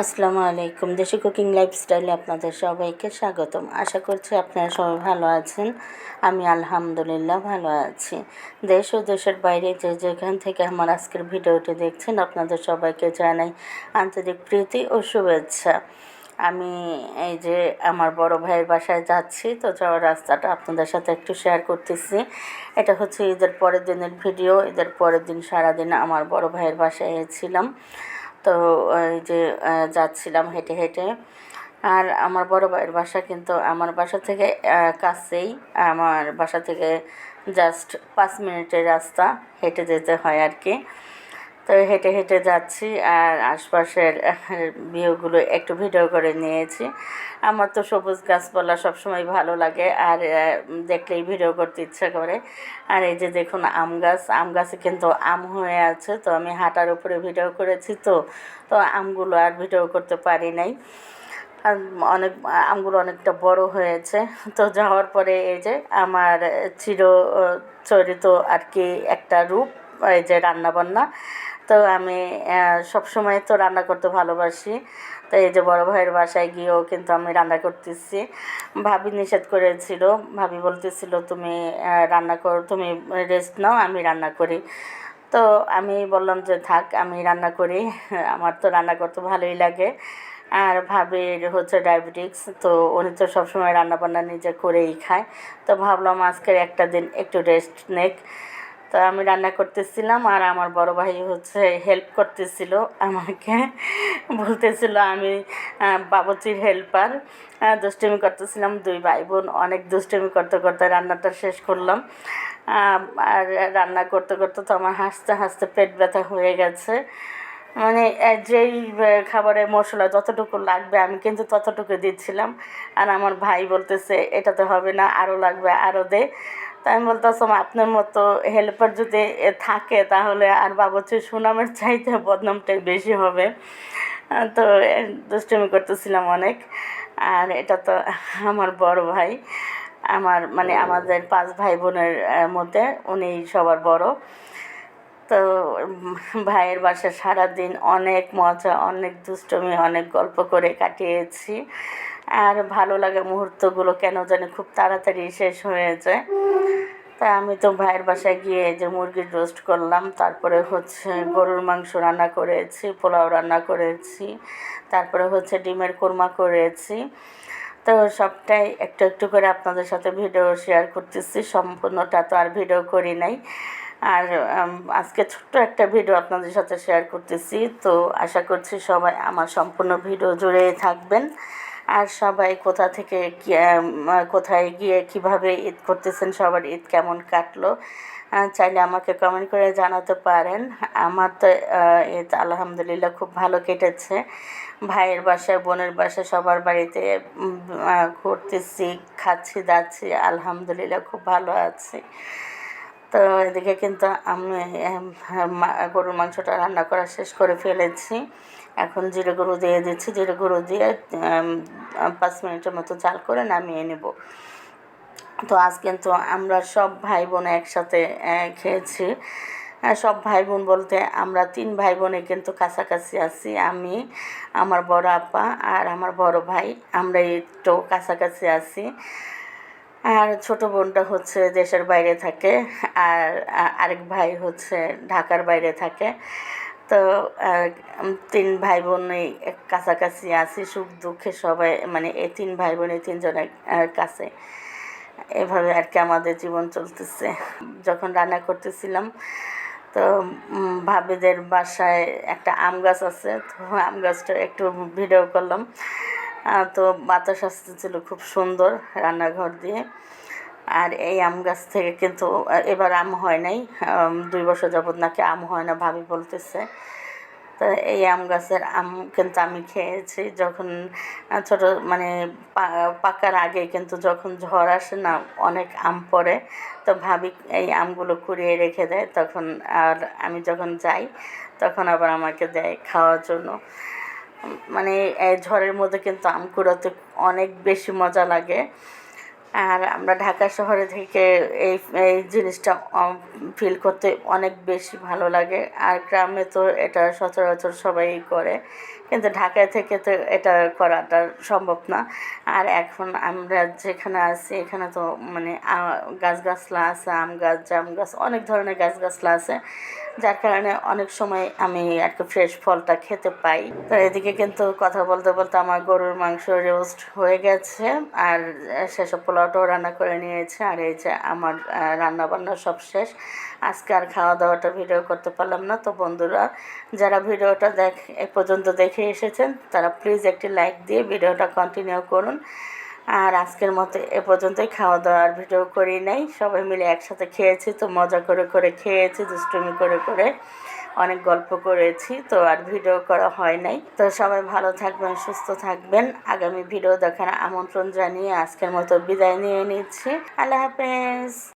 আসসালামু আলাইকুম। দেশি কুকিং লাইফস্টাইলে আপনাদের সবাইকে স্বাগতম। আশা করছি আপনারা সবাই ভালো আছেন। আমি আলহামদুলিল্লাহ ভালো আছি। দেশ ও দেশের বাইরে যে যেখান থেকে আমার আজকের ভিডিওটি দেখছেন, আপনাদের সবাইকে জানাই আন্তরিক প্রীতি ও শুভেচ্ছা। আমি এই যে আমার বড় ভাইয়ের বাসায় যাচ্ছি, তো যাওয়ার রাস্তাটা আপনাদের সাথে একটু শেয়ার করতেছি। এটা হচ্ছে ঈদের পরের দিনের ভিডিও। ঈদের পরের দিন সারাদিন আমার বড় ভাইয়ের বাসায় ছিলাম। তো ওই যে যাচ্ছিলাম হেঁটে হেঁটে। আর আমার বড় ভাইয়ের বাসা কিন্তু আমার বাসা থেকে কাছেই। আমার বাসা থেকে জাস্ট পাঁচ মিনিটের রাস্তা হেঁটে যেতে হয় আর কি। তো হেঁটে হেঁটে যাচ্ছি আর আশপাশের ভিউগুলো একটু ভিডিও করে নিয়েছি। আমার তো সবুজ গাছপালা সবসময় ভালো লাগে আর দেখলেই ভিডিও করতে ইচ্ছা করে। আর এই যে দেখুন আম গাছ, আম গাছে কিন্তু আম হয়ে আছে, তো আমি হাঁটার উপরে ভিডিও করেছি তো তো আমগুলো আর ভিডিও করতে পারি নাই। আর অনেক, আমগুলো অনেকটা বড় হয়েছে, তো যাওয়ার পরে এই যে আমার চির চরিত আর কি একটা রূপ, এই যে রান্নাবান্না তো আমি সব সময় তো রান্না করতে ভালোবাসি। তো এই যে বড় ভাইয়ের বাসায় গিয়েও কিন্তু আমি রান্না করতেছি। ভাবি নিষেধ করেছিল। ভাবি বলতেছিল, তুমি রান্না করো, তুমি রেস্ট নাও, আমি রান্না করি। তো আমি বললাম যে, থাক, আমি রান্না করি। আমার তো রান্না করতে ভালোই লাগে। আর ভাবির হচ্ছে ডায়াবেটিক্স তো উনি তো সবসময় রান্নাবান্না নিজে করেই খায়। তো ভাবলাম আজকের একটা দিন একটু রেস্ট নেক। তো আমি রান্না করতেছিলাম আর আমার বড় ভাই হচ্ছে হেল্প করতেছিল আমাকে। বলতেছিল আমি বাবুচির হেল্পার দুষ্টুমি করতেছিলাম দুই ভাই বোন অনেক দুষ্টুমি করতে করতে রান্নাটা শেষ করলাম। আর রান্না করতে করতে তো আমার হাসতে হাসতে পেট ব্যথা হয়ে গেছে। মানে যেই খাবারে মশলা যতটুকু লাগবে আমি কিন্তু ততটুকু দিচ্ছিলাম। আর আমার ভাই বলতেছে এটাতে হবে না আরও লাগবে আরও দে। আমি বলতেছিলাম আপনার মতো হেল্পার যদি থাকে তাহলে আর বাবুচির সুনামের চাইতে বদনামটাই বেশি হবে। তো দুষ্টুমি করতেছিলাম অনেক। আর এটা তো আমার বড় ভাই। আমার মানে আমাদের পাঁচ ভাই বোনের মধ্যে উনি সবার বড়। তো ভাইয়ের বাসায় সারাদিন অনেক মজা অনেক দুষ্টমি অনেক গল্প করে কাটিয়েছি। আর ভালো লাগা মুহূর্তগুলো কেন জানি খুব তাড়াতাড়ি শেষ হয়ে যায় তাই আমি তো ভাইয়ের বাসায় গিয়ে যে মুরগির রোস্ট করলাম, তারপরে হচ্ছে গরুর মাংস রান্না করেছি, পোলাও রান্না করেছি, তারপরে হচ্ছে ডিমের কোরমা করেছি। তো সবটাই একটু একটু করে আপনাদের সাথে ভিডিও শেয়ার করতেছি, সম্পূর্ণটা তো আর ভিডিও করি নাই। আর আজকে ছোট্ট একটা ভিডিও আপনাদের সাথে শেয়ার করতেছি। তো আশা করছি সবাই আমার সম্পূর্ণ ভিডিও জুড়ে থাকবেন। আর সবাই কোথা থেকে কোথায় গিয়ে কীভাবে ঈদ করতেছেন, সবার ঈদ কেমন কাটলো চাইলে আমাকে কমেন্ট করে জানাতে পারেন। আমার তো ঈদ আলহামদুলিল্লাহ খুব ভালো কেটেছে। ভাইয়ের বাসায়, বোনের বাসায়, সবার বাড়িতে ঘুরতেছি, খাচ্ছি, দাচ্ছি, আলহামদুলিল্লাহ খুব ভালো আছি। তো এদিকে কিন্তু আমি গরুর মাংসটা রান্না করা শেষ করে ফেলেছি। এখন জিরে গরু দিয়ে দিচ্ছি, জিরে গরু দিয়ে পাঁচ মিনিটের মতো জাল করে নামিয়ে নেব। তো আজ কিন্তু আমরা সব ভাই বোন একসাথে খেয়েছি। সব ভাই বোন বলতে আমরা তিন ভাই বোনে কিন্তু কাছাকাছি আছি। আমি, আমার বড় আপা আর আমার বড় ভাই আমরা একটু কাছাকাছি আছি। আর ছোট বোনটা হচ্ছে দেশের বাইরে থাকে, আর আরেক ভাই হচ্ছে ঢাকার বাইরে থাকে। তো তিন ভাই বোনই কাছাকাছি আছি, সুখ দুঃখে সবাই মানে এই তিন ভাই বোন এই তিনজনের কাছে। এভাবে আর কি আমাদের জীবন চলতেছে। যখন রান্না করতেছিলাম, তো ভাবিদের বাসায় একটা আম গাছ আছে, তো আম গাছটা একটু ভিডিও করলাম। তো বাতাস আসতেছিল খুব সুন্দর রান্নাঘর দিয়ে। আর এই আম গাছ থেকে কিন্তু এবার আম হয় নাই। দুই বছর যাবত নাকি আম হয় না ভাবি বলতেছে। তো এই আম গাছের আম কিন্তু আমি খেয়েছি। যখন ছোট মানে পাকার আগে কিন্তু যখন ঝড় আসে না, অনেক আম পড়ে। তো ভাবি এই আমগুলো কুড়িয়ে রেখে দেয়। তখন আর আমি যখন যাই, তখন আবার আমাকে দেয় খাওয়ার জন্য। মানে ঝড়ের মধ্যে কিন্তু আম কুড়াতে অনেক বেশি মজা লাগে। আর আমরা ঢাকা শহরে থেকে এই এই জিনিসটা ফিল করতে অনেক বেশি ভালো লাগে। আর গ্রামে তো এটা সচরাচর সবাই করে, কিন্তু ঢাকায় থেকে তো এটা করাটা সম্ভব না। আর এখন আমরা যেখানে আছি, এখানে তো মানে গাছগাছলা আছে, আম গাছ, জাম গাছ, অনেক ধরনের গাছগাছলা আছে। যার কারণে অনেক সময় আমি আর কি ফ্রেশ ফলটা খেতে পাই। তো এদিকে কিন্তু কথা বলতে বলতে আমার গরুর মাংস রোস্ট হয়ে গেছে আর সেসব পোলাওটাও রান্না করে নিয়েছে। আর এই যে আমার রান্না বান্না সব শেষ। আজকে আর খাওয়া দাওয়াটা ভিডিও করতে পারলাম না। তো বন্ধুরা, যারা ভিডিওটা দেখ, এ পর্যন্ত দেখে এসেছেন, তারা প্লিজ একটি লাইক দিয়ে ভিডিওটা কন্টিনিউ করুন। আর আজকের মতো এ পর্যন্তই খাওয়া দাওয়ার ভিডিও করি নাই। সবাই মিলে একসাথে খেয়েছি, তো মজা করে করে খেয়েছি, দুষ্টুমি করে করে অনেক গল্প করেছি, তো আর ভিডিও করা হয় নাই। তো সবাই ভালো থাকবেন, সুস্থ থাকবেন। আগামী ভিডিও দেখার আমন্ত্রণ জানিয়ে আজকের মতো বিদায় নিয়ে নিচ্ছি। আল্লাহ হাফেজ।